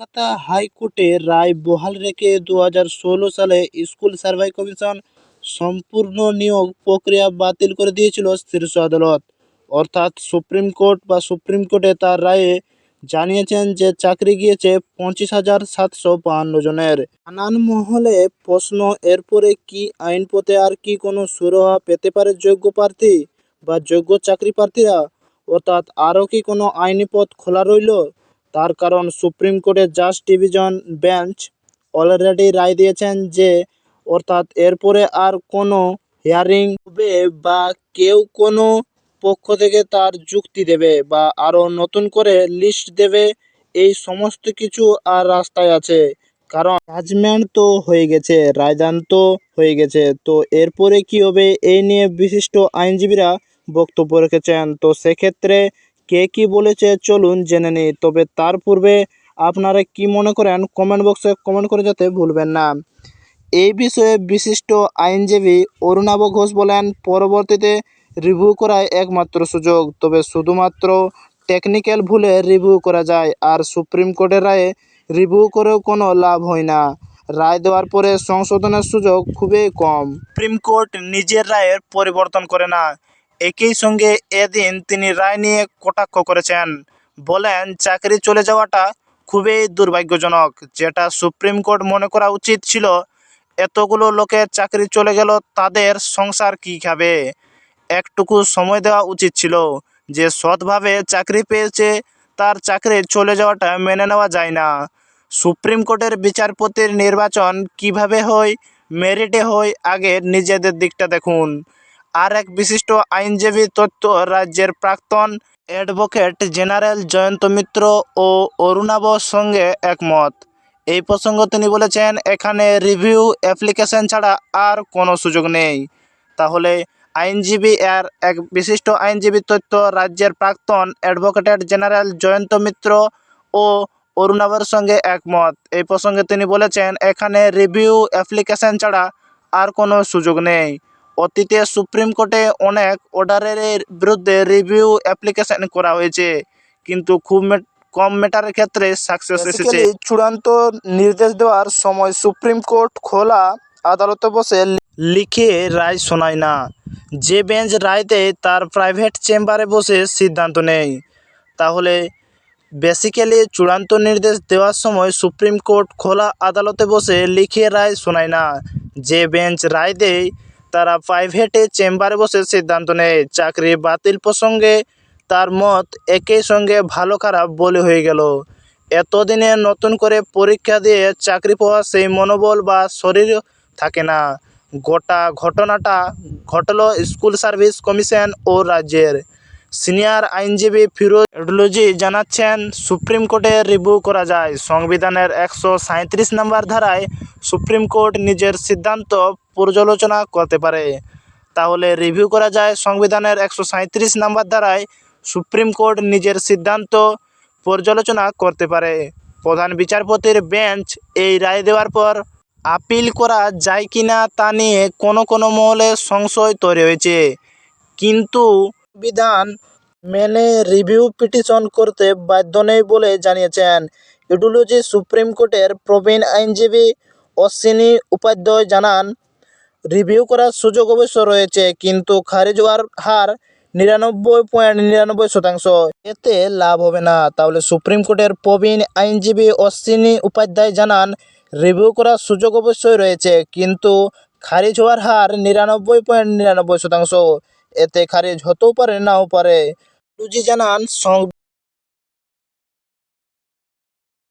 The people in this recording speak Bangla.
কলকাতা হাইকোর্টে রায় বহাল রেখে দু হাজার ষোলো সালে স্কুল সার্ভে কমিশন সম্পূর্ণ নিয়োগ প্রক্রিয়া বাতিল করে দিয়েছিল শীর্ষ আদালত। অর্থাৎ সুপ্রিম কোর্ট বা সুপ্রিম কোর্টে তার রায়ে জানিয়েছেন যে চাকরি গিয়েছে পঁচিশ হাজার সাতশো বাহান্ন জনের। নানান মহলে প্রশ্ন, এরপরে কি আইন পথে আর কি কোনো সুরাহা পেতে পারে যোগ্য প্রার্থী বা যোগ্য চাকরি প্রার্থীরা? অর্থাৎ আরও কি কোনো আইনি পথ খোলা রইল? তার কারণ সুপ্রিম কোর্টের জাস্ট ডিভিশন বেঞ্চ অলরেডি রায় দিয়েছেন যে, অর্থাৎ এরপরে আর কোনো হিয়ারিং হবে বা কেউ কোনো পক্ষ থেকে তার যুক্তি দেবে বা আরও নতুন করে লিস্ট দেবে, এই সমস্ত কিছু আর রাস্তায় আছে। কারণ জাজমেন্ট তো হয়ে গেছে, রায়দান তো হয়ে গেছে, তো এরপরে কি হবে এই নিয়ে বিশিষ্ট আইনজীবীরা বক্তব্য রেখেছেন। তো সেক্ষেত্রে কে কি বলেছে চলুন জেনে নিই। তবে তার পূর্বে আপনারা কি মনে করেন কমেন্ট বক্সে কমেন্ট করে যেতে ভুলবেন না। এই বিষয়ে বিশিষ্ট আইনজীবী অরুণাব ঘোষ বলেন, পরবর্তীতে রিভিউ করায় একমাত্র সুযোগ। তবে শুধুমাত্র টেকনিক্যাল ভুলে রিভিউ করা যায় আর সুপ্রিম কোর্টের রায়ে রিভিউ করেও কোনো লাভ হয় না। রায় দেওয়ার পরে সংশোধনের সুযোগ খুবই কম। সুপ্রিম কোর্ট নিজের রায়ের পরিবর্তন করে না। একই সঙ্গে এদিন তিনি রায় নিয়ে কটাক্ষ করেছেন। বলেন, চাকরি চলে যাওয়াটা খুবই দুর্ভাগ্যজনক। যেটা সুপ্রিম কোর্ট মনে করা উচিত ছিল, এতগুলো লোকের চাকরি চলে গেল, তাদের সংসার কী খাবে? একটুকু সময় দেওয়া উচিত ছিল। যে সৎভাবে চাকরি পেয়েছে, তার চাকরি চলে যাওয়াটা মেনে নেওয়া যায় না। সুপ্রিম কোর্টের বিচারপতির নির্বাচন কীভাবে হয়, মেরিটে হয়, আগে নিজেদের দিকটা দেখুন। আর এক বিশিষ্ট আইনজীবী তথ্য রাজ্যের প্রাক্তন অ্যাডভোকেট জেনারেল জয়ন্ত মিত্র ও অরুণাভ সঙ্গে একমত। এই প্রসঙ্গ তিনি বলেছেন, এখানে রিভিউ অ্যাপ্লিকেশন ছাড়া আর কোনো সুযোগ নেই। তাহলে আইনজীবী এর এক বিশিষ্ট আইনজীবী তথ্য রাজ্যের প্রাক্তন অ্যাডভোকেট জেনারেল জয়ন্ত মিত্র ও অরুণাভের সঙ্গে একমত। এই প্রসঙ্গে তিনি বলেছেন, এখানে রিভিউ অ্যাপ্লিকেশন ছাড়া আর কোনো সুযোগ নেই। অতীতে সুপ্রিম কোর্টে অনেক অর্ডারের বিরুদ্ধে রিভিউ অ্যাপ্লিকেশন করা হয়েছে। কিন্তু খুব কম ম্যাটারের ক্ষেত্রে সাকসেস এসেছে। চূড়ান্ত নির্দেশ দেওয়ার সময় সুপ্রিম কোর্ট খোলা আদালতে বসে লিখে রায় শোনায় না। যে বেঞ্চ রায় দেয় তার প্রাইভেট চেম্বারে বসে সিদ্ধান্ত নেয়। তাহলে বেসিক্যালি চূড়ান্ত নির্দেশ দেওয়ার সময় সুপ্রিম কোর্ট খোলা আদালতে বসে লিখে রায় শোনায় না। যে বেঞ্চ রায় দেয় তারা প্রাইভেটে চেম্বারে বসে সিদ্ধান্ত নেয়। চাকরি বাতিল প্রসঙ্গে তার মত একই সঙ্গে ভালো খারাপ বলে হয়ে গেল। এতদিনে নতুন করে পরীক্ষা দিয়ে চাকরি পাওয়া সেই মনোবল বা শরীর থাকে না। গোটা ঘটনাটা ঘটলো স্কুল সার্ভিস কমিশন ও রাজ্যের। সিনিয়র আইনজীবী ফিরোজ এডলজি জানাচ্ছেন, সুপ্রিম কোর্টে রিভিউ করা যায়। সংবিধানের একশো সাঁত্রিশ নম্বর ধারায় সুপ্রিম কোর্ট নিজের সিদ্ধান্ত পর্যালোচনা করতে পারে। তাহলে রিভিউ করা যায় সংবিধানের একশো সাঁত্রিশ নম্বর ধারায় সুপ্রিম কোর্ট নিজের সিদ্ধান্ত পর্যালোচনা করতে পারে। প্রধান বিচারপতির বেঞ্চ এই রায় দেওয়ার পর আপিল করা যায় কি না তা নিয়ে কোনো কোনো মহলে সংশয় তৈরি হয়েছে। কিন্তু বিধান মেনে রিভিউ পিটিশন করতে বাধ্য নেই বলে জানিয়েছেন ইডুলজি সুপ্রিম কোর্টের প্রবীণ আইনজীবী অশ্বিনী উপাধ্যায় জানান রিভিউ করার সুযোগ অবশ্য রয়েছে, কিন্তু খারিজ হওয়ার হার নিরানব্বই পয়েন্ট নিরানব্বই শতাংশ। এতে লাভ হবে না। তাহলে সুপ্রিম কোর্টের প্রবীণ আইনজীবী অশ্বিনী উপাধ্যায় জানান রিভিউ করার সুযোগ অবশ্যই রয়েছে, কিন্তু খারিজ হওয়ার হার নিরানব্বই পয়েন্ট নিরানব্বই শতাংশ। এতে খারিজ হতেও পারে, নাও পারে। টুজি জানান